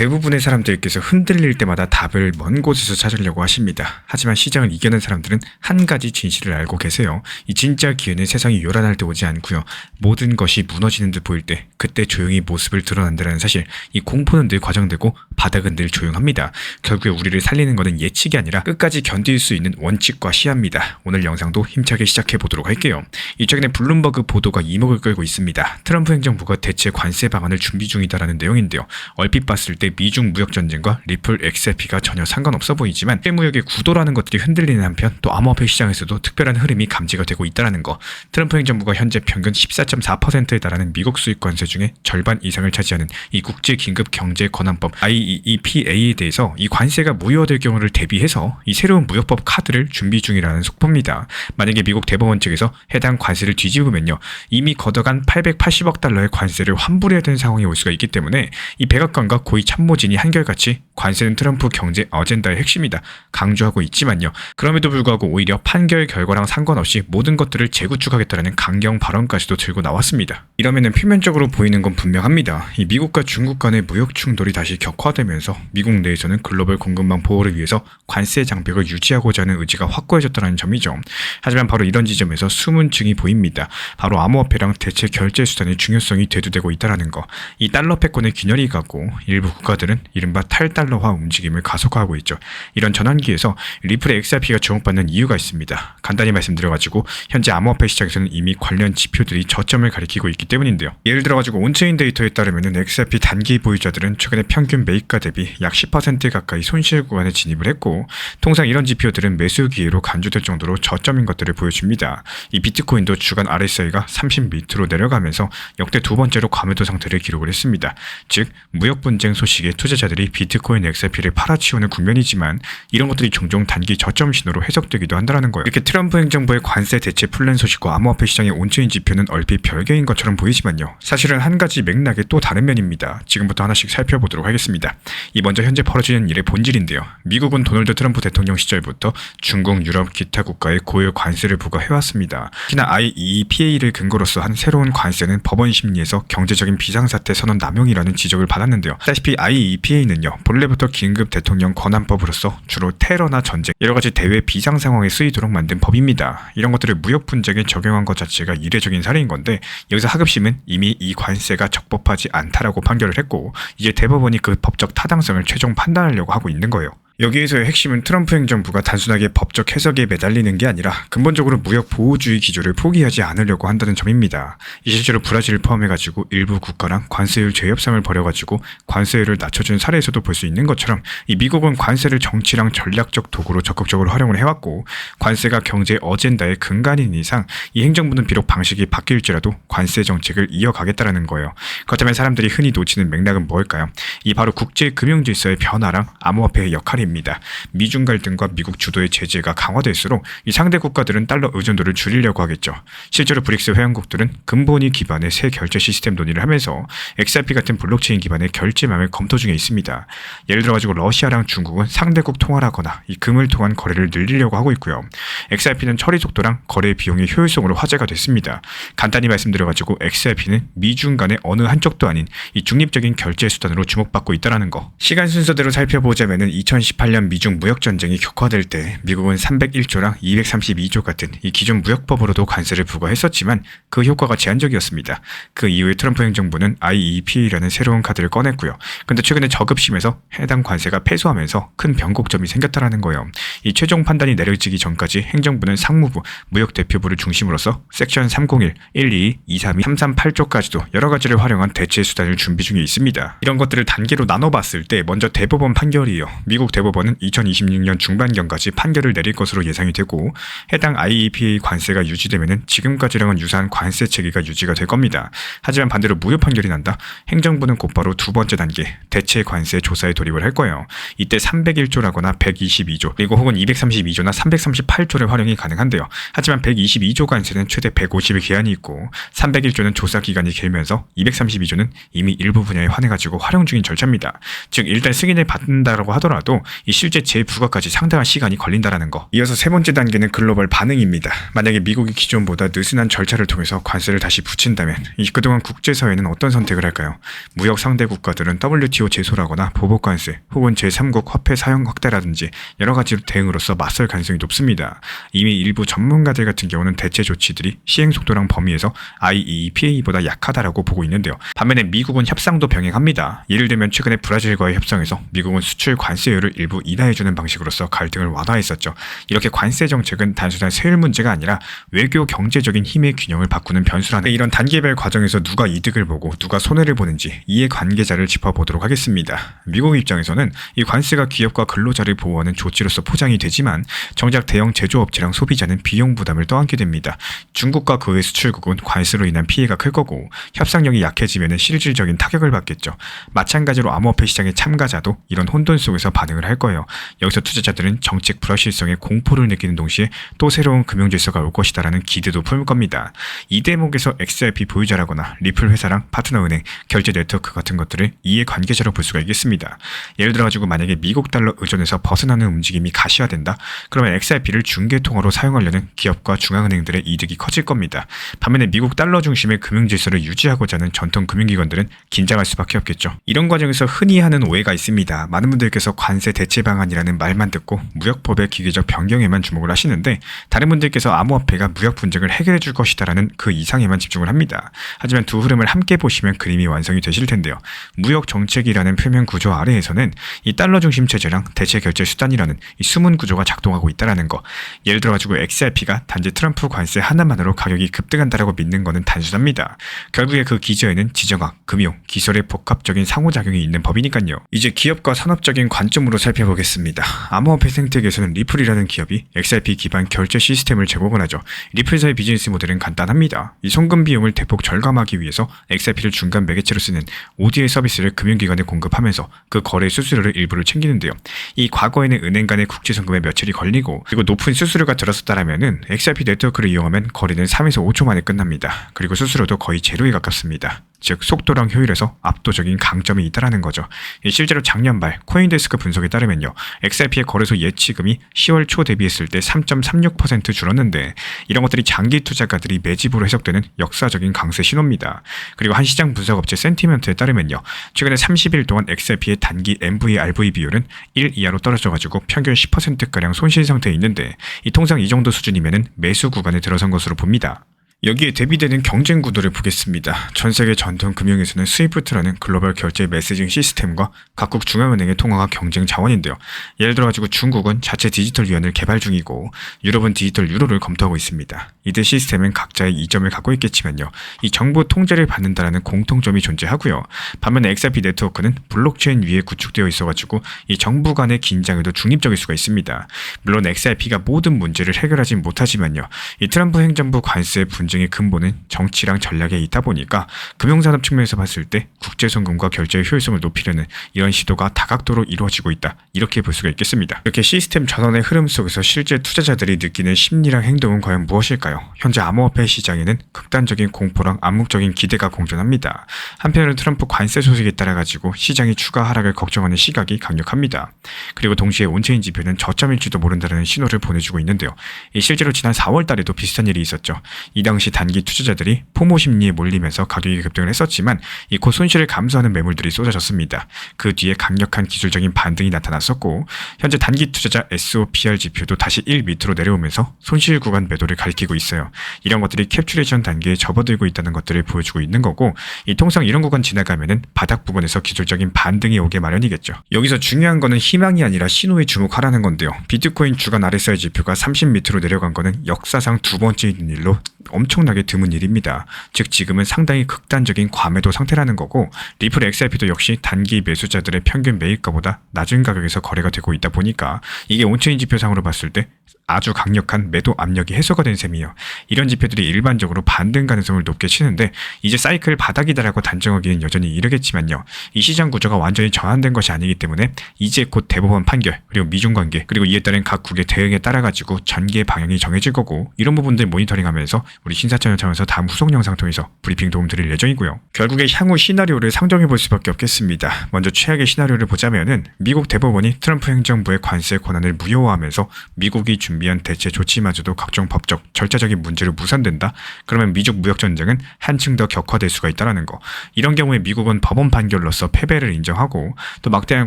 대부분의 사람들께서 흔들릴 때마다 답을 먼 곳에서 찾으려고 하십니다. 하지만 시장을 이겨낸 사람들은 한 가지 진실을 알고 계세요. 이 진짜 기회는 세상이 요란할 때 오지 않고요. 모든 것이 무너지는 듯 보일 때 그때 조용히 모습을 드러난다는 사실. 이 공포는 늘 과장되고 바닥은 늘 조용합니다. 결국에 우리를 살리는 것은 예측이 아니라 끝까지 견딜 수 있는 원칙과 시야입니다. 오늘 영상도 힘차게 시작해 보도록 할게요. 이 최근에 블룸버그 보도가 이목을 끌고 있습니다. 트럼프 행정부가 대체 관세 방안을 준비 중이다라는 내용인데요. 얼핏 봤을 때 미중 무역 전쟁과 리플 XRP가 전혀 상관없어 보이지만 해무역의 구도라는 것들이 흔들리는 한편 또 암호화폐 시장에서도 특별한 흐름이 감지가 되고 있다는 거. 트럼프 행정부가 현재 평균 14.4%에 달하는 미국 수입 관세 중에 절반 이상을 차지하는 이 국제 긴급 경제 권한법 IEEPA에 대해서 이 관세가 무효될 경우를 대비해서 이 새로운 무역법 카드를 준비 중이라는 속보입니다. 만약에 미국 대법원 측에서 해당 관세를 뒤집으면요. 이미 걷어간 880억 달러의 관세를 환불해야 되는 상황이 올 수가 있기 때문에 이 백악관과 고위 참 모진이 한결같이 관세는 트럼프 경제 어젠다의 핵심이다 강조하고 있지만요. 그럼에도 불구하고 오히려 판결 결과랑 상관없이 모든 것들을 재구축하겠다라는 강경 발언까지도 들고 나왔습니다. 이러면은 표면적으로 보이는 건 분명합니다. 이 미국과 중국 간의 무역 충돌이 다시 격화되면서 미국 내에서는 글로벌 공급망 보호를 위해서 관세 장벽을 유지하고자 하는 의지가 확고해졌다는 점이죠. 하지만 바로 이런 지점에서 숨은 증이 보입니다. 바로 암호화폐랑 대체 결제 수단의 중요성이 대두되고 있다는 거. 이 달러 패권의 균열이 가고 일부 국가들은 이른바 탈달러화 움직임을 가속화하고 있죠. 이런 전환기에서 리플의 XRP가 주목받는 이유가 있습니다. 간단히 말씀드려가지고 현재 암호화폐 시장에서는 이미 관련 지표들이 저점을 가리키고 있기 때문인데요. 예를 들어가지고 온체인 데이터에 따르면 XRP 단기 보유자들은 최근에 평균 매입가 대비 약 10% 가까이 손실 구간에 진입을 했고 통상 이런 지표들은 매수 기회로 간주될 정도로 저점인 것들을 보여줍니다. 이 비트코인도 주간 RSI가 30 밑으로 내려가면서 역대 두 번째로 과매도 상태를 기록을 했습니다. 즉 무역 분쟁 소식 에 투자자들이 비트코인 XRP를 팔아치우는 국면이지만 이런 것들이 종종 단기 저점 신호로 해석되기도 한다는 거예요. 이렇게 트럼프 행정부의 관세 대체 플랜 소식과 암호화폐 시장의 온체인 지표는 얼핏 별개인 것처럼 보이지만요. 사실은 한 가지 맥락의 또 다른 면입니다. 지금부터 하나씩 살펴보도록 하겠습니다. 이 먼저 현재 벌어지는 일의 본질인데요. 미국은 도널드 트럼프 대통령 시절부터 중국, 유럽, 기타 국가에 고유 관세를 부과해왔습니다. 특히나 IEEPA를 근거로서 한 새로운 관세는 법원 심리에서 경제적인 비상사태 선언 남용이라는 지적을 받았는데요. 다시피 IEEPA는요, 본래부터 긴급 대통령 권한법으로서 주로 테러나 전쟁, 여러 가지 대외 비상 상황에 쓰이도록 만든 법입니다. 이런 것들을 무역 분쟁에 적용한 것 자체가 이례적인 사례인 건데 여기서 하급심은 이미 이 관세가 적법하지 않다라고 판결을 했고 이제 대법원이 그 법적 타당성을 최종 판단하려고 하고 있는 거예요. 여기에서의 핵심은 트럼프 행정부가 단순하게 법적 해석에 매달리는 게 아니라 근본적으로 무역 보호주의 기조를 포기하지 않으려고 한다는 점입니다. 이 실제로 브라질을 포함해가지고 일부 국가랑 관세율 재협상을 벌여가지고 관세율을 낮춰준 사례에서도 볼 수 있는 것처럼 이 미국은 관세를 정치랑 전략적 도구로 적극적으로 활용을 해왔고 관세가 경제 어젠다의 근간인 이상 이 행정부는 비록 방식이 바뀔지라도 관세 정책을 이어가겠다라는 거예요. 그렇다면 사람들이 흔히 놓치는 맥락은 뭘까요? 이 바로 국제 금융 질서의 변화랑 암호화폐의 역할입니다. 입니다. 미중 갈등과 미국 주도의 제재가 강화될수록 이 상대 국가들은 달러 의존도를 줄이려고 하겠죠. 실제로 브릭스 회원국들은 근본이 기반의 새 결제 시스템 논의를 하면서 XRP 같은 블록체인 기반의 결제망을 검토 중에 있습니다. 예를 들어 가지고 러시아랑 중국은 상대국 통화라거나 이 금을 통한 거래를 늘리려고 하고 있고요. XRP는 처리 속도랑 거래 비용의 효율성으로 화제가 됐습니다. 간단히 말씀드려 가지고 XRP는 미중 간의 어느 한쪽도 아닌 이 중립적인 결제 수단으로 주목받고 있다는 거. 시간 순서대로 살펴보자면은 2018 2018년 미중 무역 전쟁이 격화될 때 미국은 301조랑 232조 같은 이 기존 무역법으로도 관세를 부과했었지만 그 효과가 제한적이었습니다. 그 이후에 트럼프 행정부는 IEPA라는 새로운 카드를 꺼냈고요. 근데 최근에 저급심에서 해당 관세가 패소하면서 큰 변곡점이 생겼다라는 거예요. 이 최종 판단이 내려지기 전까지 행정부는 상무부, 무역대표부를 중심으로서 섹션 301, 122, 232, 338조까지도 여러 가지를 활용한 대체 수단을 준비 중에 있습니다. 이런 것들을 단계로 나눠봤을 때 먼저 대법원 판결이요. 미국 대법원 대법원은 2026년 중반경까지 판결을 내릴 것으로 예상이 되고 해당 IEPA 관세가 유지되면 지금까지랑은 유사한 관세 체계가 유지가 될 겁니다. 하지만 반대로 무효 판결이 난다. 행정부는 곧바로 두 번째 단계 대체 관세 조사에 돌입을 할 거예요. 이때 301조라거나 122조 그리고 혹은 232조나 338조를 활용이 가능한데요. 하지만 122조 관세는 최대 150의 기한이 있고 301조는 조사 기간이 길면서 232조는 이미 일부 분야에 환해가지고 활용 중인 절차입니다. 즉 일단 승인을 받는다라고 하더라도 이 실제 재부과까지 상당한 시간이 걸린다라는 거. 이어서 세 번째 단계는 글로벌 반응입니다. 만약에 미국이 기존보다 느슨한 절차를 통해서 관세를 다시 붙인다면 이 그동안 국제사회는 어떤 선택을 할까요? 무역 상대 국가들은 WTO 제소라거나 보복 관세 혹은 제3국 화폐 사용 확대라든지 여러 가지로 대응으로서 맞설 가능성이 높습니다. 이미 일부 전문가들 같은 경우는 대체 조치들이 시행 속도랑 범위에서 IEEPA보다 약하다라고 보고 있는데요. 반면에 미국은 협상도 병행합니다. 예를 들면 최근에 브라질과의 협상에서 미국은 수출 관세율을 일부 인하해주는 방식으로서 갈등을 완화했었죠. 이렇게 관세 정책은 단순한 세율 문제가 아니라 외교 경제적인 힘의 균형을 바꾸는 변수라는 이런 단계별 과정에서 누가 이득을 보고 누가 손해를 보는지 이해 관계자를 짚어보도록 하겠습니다. 미국 입장에서는 이 관세가 기업과 근로자를 보호하는 조치로서 포장이 되지만 정작 대형 제조업체랑 소비자는 비용 부담을 떠안게 됩니다. 중국과 그외 수출국은 관세로 인한 피해가 클 거고 협상력이 약해지면 실질적인 타격을 받겠죠. 마찬가지로 암호화폐 시장의 참가자도 이런 혼돈 속에서 반응을 할 거예요. 여기서 투자자들은 정책 불확실성에 공포를 느끼는 동시에 또 새로운 금융 질서가 올 것이다라는 기대도 품을 겁니다. 이 대목에서 XRP 보유자라거나 리플 회사랑 파트너 은행, 결제 네트워크 같은 것들을 이해 관계자로 볼 수가 있겠습니다. 예를 들어 가지고 만약에 미국 달러 의존에서 벗어나는 움직임이 가시화된다. 그러면 XRP를 중개 통화로 사용하려는 기업과 중앙은행들의 이득이 커질 겁니다. 반면에 미국 달러 중심의 금융 질서를 유지하고자 하는 전통 금융기관들은 긴장할 수밖에 없겠죠. 이런 과정에서 흔히 하는 오해가 있습니다. 많은 분들께서 관세 대체 방안이라는 말만 듣고 무역법의 기계적 변경에만 주목을 하시는데 다른 분들께서 암호화폐가 무역 분쟁을 해결해 줄 것이다라는 그 이상에만 집중을 합니다. 하지만 두 흐름을 함께 보시면 그림이 완성이 되실 텐데요. 무역 정책이라는 표면 구조 아래에서는 이 달러 중심 체제랑 대체 결제 수단이라는 이 숨은 구조가 작동하고 있다라는 거. 예를 들어 가지고 XRP가 단지 트럼프 관세 하나만으로 가격이 급등한다라고 믿는 거는 단순합니다. 결국에 그 기저에는 지정학, 금융, 기술의 복합적인 상호작용이 있는 법이니까요. 이제 기업과 산업적인 관점으로 살 펴보겠습니다. 암호화폐 생태계에서는 리플이라는 기업이 XRP 기반 결제 시스템을 제공을 하죠. 리플사의 비즈니스 모델은 간단합니다. 이 송금 비용을 대폭 절감하기 위해서 XRP를 중간 매개체로 쓰는 ODA 서비스를 금융기관에 공급하면서 그 거래 수수료를 일부를 챙기는데요. 이 과거에는 은행 간의 국제 송금에 며칠이 걸리고 그리고 높은 수수료가 들었었다라면은 XRP 네트워크를 이용하면 거래는 3에서 5초 만에 끝납니다. 그리고 수수료도 거의 제로에 가깝습니다. 즉 속도랑 효율에서 압도적인 강점이 있다라는 거죠. 실제로 작년 말 코인데스크 분석에 따르면요. XRP의 거래소 예치금이 10월 초 대비했을 때 3.36% 줄었는데 이런 것들이 장기 투자가들이 매집으로 해석되는 역사적인 강세 신호입니다. 그리고 한 시장 분석 업체 센티멘트에 따르면요. 최근에 30일 동안 XRP의 단기 MVRV 비율은 1 이하로 떨어져 가지고 평균 10%가량 손실 상태에 있는데 이 통상 이 정도 수준이면은 매수 구간에 들어선 것으로 봅니다. 여기에 대비되는 경쟁 구도를 보겠습니다. 전 세계 전통 금융에서는 스위프트라는 글로벌 결제 메시징 시스템과 각국 중앙은행의 통화가 경쟁 자원인데요. 예를 들어 가지고 중국은 자체 디지털 위안을 개발 중이고 유럽은 디지털 유로를 검토하고 있습니다. 이들 시스템은 각자의 이점을 갖고 있겠지만요. 이 정보 통제를 받는다라는 공통점이 존재하고요. 반면에 XRP 네트워크는 블록체인 위에 구축되어 있어가지고 이 정부 간의 긴장에도 중립적일 수가 있습니다. 물론 XRP가 모든 문제를 해결하진 못하지만요. 이 트럼프 행정부 관세 분 분쟁의 근본은 정치랑 전략에 있다 보니까 금융산업 측면에서 봤을 때 국제송금과 결제의 효율성을 높이려는 이런 시도가 다각도로 이루어지고 있다. 이렇게 볼 수가 있겠습니다. 이렇게 시스템 전환의 흐름 속에서 실제 투자자들이 느끼는 심리랑 행동은 과연 무엇일까요? 현재 암호화폐 시장에는 극단적인 공포랑 암묵적인 기대가 공존합니다. 한편으로 트럼프 관세 소식에 따라 가지고 시장이 추가 하락을 걱정하는 시각이 강력합니다. 그리고 동시에 온체인 지표는 저점일지도 모른다는 신호를 보내주고 있는데요. 실제로 지난 4월 달에도 비슷한 일이 있었죠. 이 당시 당시 단기 투자자들이 포모 심리에 몰리면서 가격이 급등을 했었지만 이곧 손실을 감수하는 매물들이 쏟아졌습니다. 그 뒤에 강력한 기술적인 반등이 나타났었고 현재 단기 투자자 SOPR 지표도 다시 1 밑으로 내려오면서 손실 구간 매도를 가리키고 있어요. 이런 것들이 캡츄레이션 단계에 접어들고 있다는 것들을 보여주고 있는 거고 이 통상 이런 구간 지나가면은 바닥 부분에서 기술적인 반등이 오게 마련이겠죠. 여기서 중요한 거는 희망이 아니라 신호에 주목하라는 건데요. 비트코인 주간 RSI 지표가 30 밑으로 내려간 거는 역사상 두 번째인 일로 엄청 나게 드문 일입니다. 즉 지금은 상당히 극단적인 과매도 상태라는 거고 리플 XRP도 역시 단기 매수자들의 평균 매입가보다 낮은 가격에서 거래가 되고 있다 보니까 이게 온체인 지표상으로 봤을 때 아주 강력한 매도 압력이 해소가 된 셈이에요. 이런 지표들이 일반적으로 반등 가능성을 높게 치는데 이제 사이클 바닥이다라고 단정하기는 여전히 이르겠지만요. 이 시장 구조가 완전히 전환된 것이 아니기 때문에 이제 곧 대법원 판결 그리고 미중 관계 그리고 이에 따른 각국의 대응에 따라 가지고 전개 방향이 정해질 거고 이런 부분들 모니터링하면서 우리 신사천을 차원에서 다음 후속 영상 통해서 브리핑 도움 드릴 예정이고요. 결국에 향후 시나리오를 상정해 볼 수밖에 없겠습니다. 먼저 최악의 시나리오를 보자면은 미국 대법원이 트럼프 행정부의 관세 권한을 무효화하면서 미국이 준비 한 대체 조치마저도 각종 법적, 절차적인 문제로 무산된다. 그러면 미중 무역 전쟁은 한층 더 격화될 수가 있다라는 거. 이런 경우에 미국은 법원 판결로서 패배를 인정하고 또 막대한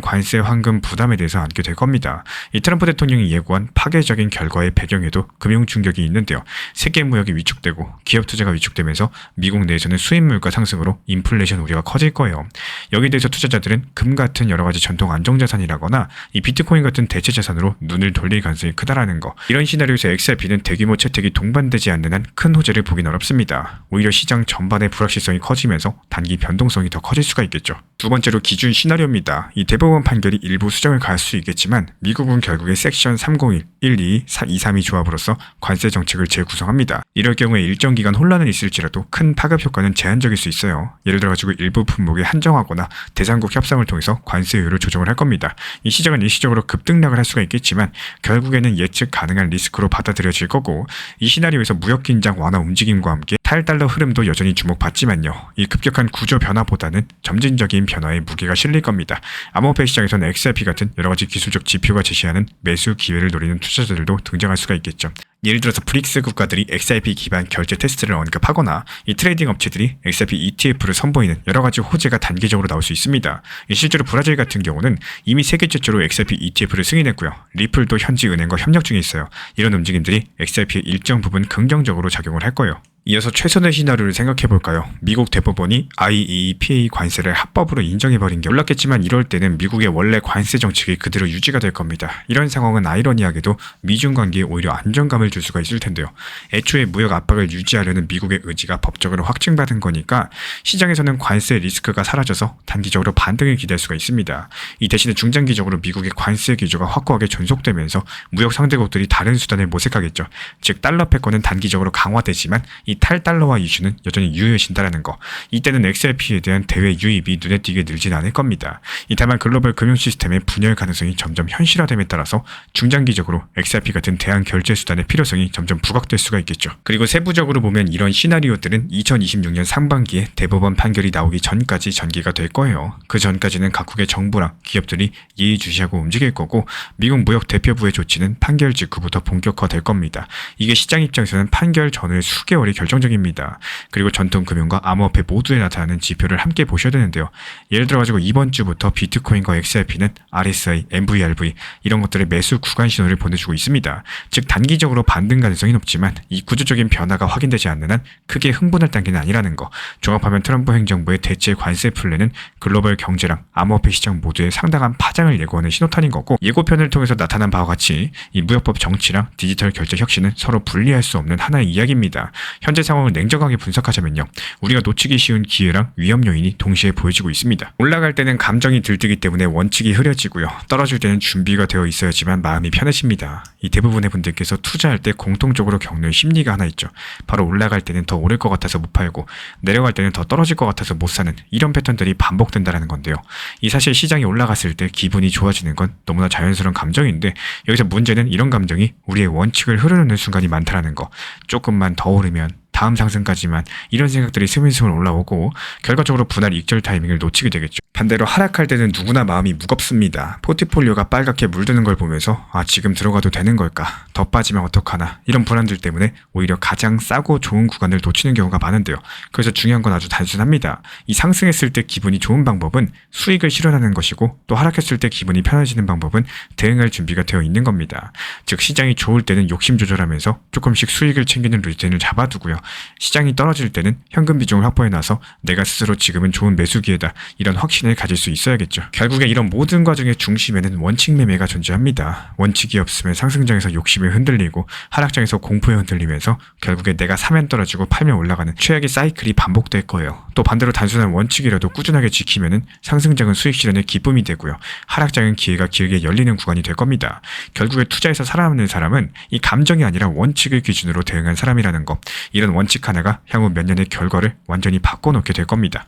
관세 환금 부담에 대해서 안게 될 겁니다. 이 트럼프 대통령이 예고한 파괴적인 결과의 배경에도 금융 충격이 있는데요. 세계 무역이 위축되고 기업 투자가 위축되면서 미국 내에서는 수입 물가 상승으로 인플레이션 우려가 커질 거예요. 여기에 대해서 투자자들은 금 같은 여러 가지 전통 안정 자산이라거나 이 비트코인 같은 대체 자산으로 눈을 돌릴 가능성이 크다라는 거. 이런 시나리오에서 XRP는 대규모 채택이 동반되지 않는 한 큰 호재를 보긴 어렵습니다. 오히려 시장 전반의 불확실성이 커지면서 단기 변동성이 더 커질 수가 있겠죠. 두 번째로 기준 시나리오입니다. 이 대법원 판결이 일부 수정을 가할 수 있겠지만 미국은 결국에 섹션 301, 122, 232 조합으로서 관세 정책을 재구성합니다. 이럴 경우에 일정 기간 혼란은 있을지라도 큰 파급 효과는 제한적일 수 있어요. 예를 들어 가지고 일부 품목에 한정하거나 대상국 협상을 통해서 관세율을 조정을 할 겁니다. 이 시장은 일시적으로 급등락을 할 수가 있겠지만 결국에는 예측 가 능한 리스크로 받아들여질 거고 이 시나리오에서 무역 긴장 완화 움직임과 함께 탈달러 흐름도 여전히 주목받지만요. 이 급격한 구조 변화보다는 점진적인 변화에 무게가 실릴 겁니다. 암호화폐 시장에서는 XRP 같은 여러 가지 기술적 지표가 제시하는 매수 기회를 노리는 투자자들도 등장할 수가 있겠죠. 예를 들어서 브릭스 국가들이 XRP 기반 결제 테스트를 언급하거나 이 트레이딩 업체들이 XRP ETF를 선보이는 여러 가지 호재가 단기적으로 나올 수 있습니다. 이 실제로 브라질 같은 경우는 이미 세계 최초로 XRP ETF를 승인했고요. 리플도 현지 은행과 협력 중에 있어요. 이런 움직임들이 XRP의 일정 부분 긍정적으로 작용을 할 거예요. 이어서 최선의 시나리오를 생각해 볼까요? 미국 대법원이 IEEPA 관세를 합법으로 인정해버린 게 놀랍겠지만 이럴 때는 미국의 원래 관세 정책이 그대로 유지가 될 겁니다. 이런 상황은 아이러니하게도 미중 관계에 오히려 안정감을 줄 수가 있을 텐데요. 애초에 무역 압박을 유지하려는 미국의 의지가 법적으로 확증받은 거니까 시장에서는 관세 리스크가 사라져서 단기적으로 반등을 기대할 수가 있습니다. 이 대신에 중장기적으로 미국의 관세 기조가 확고하게 존속되면서 무역 상대국들이 다른 수단을 모색하겠죠. 즉 달러 패권은 단기적으로 강화되지만 이 탈달러화 이슈는 여전히 유효해진다는 거. 이때는 XRP에 대한 대외 유입이 눈에 띄게 늘진 않을 겁니다. 이 다만 글로벌 금융 시스템의 분열 가능성이 점점 현실화됨에 따라서 중장기적으로 XRP 같은 대안 결제 수단의 필요성이 점점 부각될 수가 있겠죠. 그리고 세부적으로 보면 이런 시나리오들은 2026년 상반기에 대법원 판결이 나오기 전까지 전개가 될 거예요. 그 전까지는 각국의 정부랑 기업들이 예의주시하고 움직일 거고 미국 무역 대표부의 조치는 판결 직후부터 본격화될 겁니다. 이게 시장 입장에서는 판결 전후의 수개월이 결 정적입니다. 그리고 전통 금융과 암호화폐 모두에 나타나는 지표를 함께 보셔야 되는데요. 예를 들어 가지고 이번 주부터 비트코인과 XRP는 RSI, MVRV 이런 것들의 매수 구간 신호를 보내주고 있습니다. 즉 단기적으로 반등 가능성이 높지만 이 구조적인 변화가 확인되지 않는 한 크게 흥분할 단계는 아니라는 거. 종합하면 트럼프 행정부의 대체 관세 플랜은 글로벌 경제랑 암호화폐 시장 모두에 상당한 파장을 예고하는 신호탄인 거고 예고편을 통해서 나타난 바와 같이 이 무역법 정치랑 디지털 결제 혁신은 서로 분리할 수 없는 하나의 이야기입니다. 현재 상황을 냉정하게 분석하자면요. 우리가 놓치기 쉬운 기회랑 위험 요인이 동시에 보여지고 있습니다. 올라갈 때는 감정이 들뜨기 때문에 원칙이 흐려지고요. 떨어질 때는 준비가 되어 있어야지만 마음이 편해집니다. 이 대부분의 분들께서 투자할 때 공통적으로 겪는 심리가 하나 있죠. 바로 올라갈 때는 더 오를 것 같아서 못 팔고 내려갈 때는 더 떨어질 것 같아서 못 사는 이런 패턴들이 반복된다는 건데요. 이 사실 시장이 올라갔을 때 기분이 좋아지는 건 너무나 자연스러운 감정인데 여기서 문제는 이런 감정이 우리의 원칙을 흐르는 순간이 많다라는 거. 조금만 더 오르면 다음 상승까지만 이런 생각들이 스물스물 올라오고 결과적으로 분할 익절 타이밍을 놓치게 되겠죠. 반대로 하락할 때는 누구나 마음이 무겁습니다. 포트폴리오가 빨갛게 물드는 걸 보면서 아 지금 들어가도 되는 걸까? 더 빠지면 어떡하나? 이런 불안들 때문에 오히려 가장 싸고 좋은 구간을 놓치는 경우가 많은데요. 그래서 중요한 건 아주 단순합니다. 이 상승했을 때 기분이 좋은 방법은 수익을 실현하는 것이고 또 하락했을 때 기분이 편해지는 방법은 대응할 준비가 되어 있는 겁니다. 즉 시장이 좋을 때는 욕심 조절하면서 조금씩 수익을 챙기는 루틴을 잡아두고요. 시장이 떨어질 때는 현금 비중을 확보해놔서 내가 스스로 지금은 좋은 매수 기회다 이런 확신을 가질 수 있어야겠죠. 결국에 이런 모든 과정의 중심에는 원칙 매매가 존재합니다. 원칙이 없으면 상승장에서 욕심에 흔들리고 하락장에서 공포에 흔들리면서 결국에 내가 사면 떨어지고 팔면 올라가는 최악의 사이클이 반복될 거예요. 또 반대로 단순한 원칙이라도 꾸준하게 지키면은 상승장은 수익 실현의 기쁨이 되고요. 하락장은 기회가 길게 열리는 구간이 될 겁니다. 결국에 투자에서 살아남는 사람은 이 감정이 아니라 원칙을 기준으로 대응한 사람이라는 것. 이런 원칙 하나가 향후 몇 년의 결과를 완전히 바꿔놓게 될 겁니다.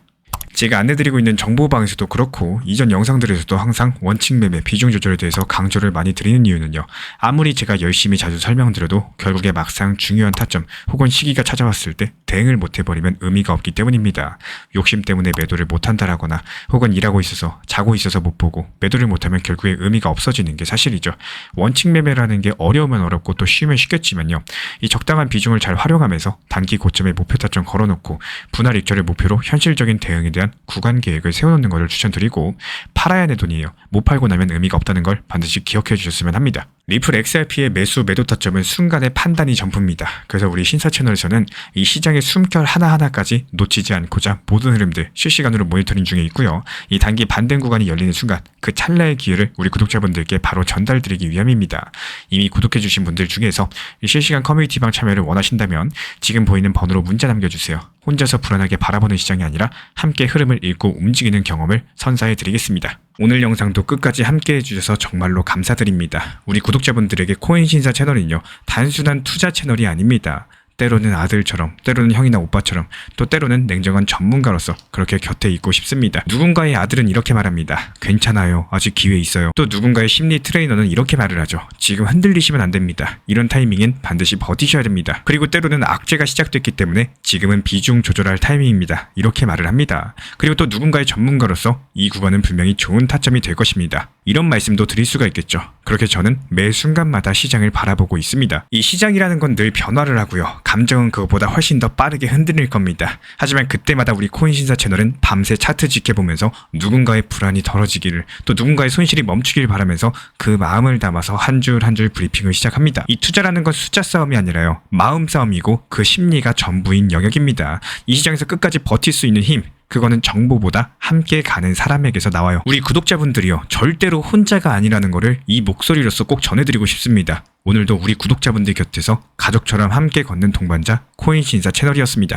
제가 안내드리고 있는 정보방에서도 그렇고 이전 영상들에서도 항상 원칙 매매 비중 조절에 대해서 강조를 많이 드리는 이유는요. 아무리 제가 열심히 자주 설명드려도 결국에 막상 중요한 타점 혹은 시기가 찾아왔을 때 대응을 못 해버리면 의미가 없기 때문입니다. 욕심 때문에 매도를 못한다라거나 혹은 일하고 있어서 자고 있어서 못 보고 매도를 못하면 결국에 의미가 없어지는 게 사실이죠. 원칙 매매라는 게 어려우면 어렵고 또 쉬우면 쉽겠지만요. 이 적당한 비중을 잘 활용하면서 단기 고점에 목표 타점 걸어놓고 분할 익절을 목표로 현실적인 대응에 대한 구간 계획을 세워놓는 것을 추천드리고 팔아야 내 돈이에요. 못 팔고 나면 의미가 없다는 걸 반드시 기억해 주셨으면 합니다. 리플 XRP의 매수 매도 타점은 순간의 판단이 전부입니다. 그래서 우리 신사 채널에서는 이 시장의 숨결 하나하나까지 놓치지 않고자 모든 흐름들 실시간으로 모니터링 중에 있고요. 이 단기 반등 구간이 열리는 순간 그 찰나의 기회를 우리 구독자분들께 바로 전달드리기 위함입니다. 이미 구독해주신 분들 중에서 이 실시간 커뮤니티 방 참여를 원하신다면 지금 보이는 번호로 문자 남겨주세요. 혼자서 불안하게 바라보는 시장이 아니라 함께 흐름을 읽고 움직이는 경험을 선사해 드리겠습니다. 오늘 영상도 끝까지 함께 해주셔서 정말로 감사드립니다. 우리 구독자분들에게 코인 신사 채널은요, 단순한 투자 채널이 아닙니다. 때로는 아들처럼, 때로는 형이나 오빠처럼, 또 때로는 냉정한 전문가로서 그렇게 곁에 있고 싶습니다. 누군가의 아들은 이렇게 말합니다. 괜찮아요. 아직 기회 있어요. 또 누군가의 심리 트레이너는 이렇게 말을 하죠. 지금 흔들리시면 안 됩니다. 이런 타이밍엔 반드시 버티셔야 됩니다. 그리고 때로는 악재가 시작됐기 때문에 지금은 비중 조절할 타이밍입니다. 이렇게 말을 합니다. 그리고 또 누군가의 전문가로서 이 구간은 분명히 좋은 타점이 될 것입니다. 이런 말씀도 드릴 수가 있겠죠. 그렇게 저는 매 순간마다 시장을 바라보고 있습니다. 이 시장이라는 건 늘 변화를 하고요. 감정은 그것보다 훨씬 더 빠르게 흔들릴 겁니다. 하지만 그때마다 우리 코인 신사 채널은 밤새 차트 지켜보면서 누군가의 불안이 덜어지기를 또 누군가의 손실이 멈추길 바라면서 그 마음을 담아서 한 줄 한 줄 브리핑을 시작합니다. 이 투자라는 건 숫자 싸움이 아니라요. 마음 싸움이고 그 심리가 전부인 영역입니다. 이 시장에서 끝까지 버틸 수 있는 힘, 그거는 정보보다 함께 가는 사람에게서 나와요. 우리 구독자분들이요. 절대로 혼자가 아니라는 거를 이 목소리로서 꼭 전해드리고 싶습니다. 오늘도 우리 구독자분들 곁에서 가족처럼 함께 걷는 동반자 코인 신사 채널이었습니다.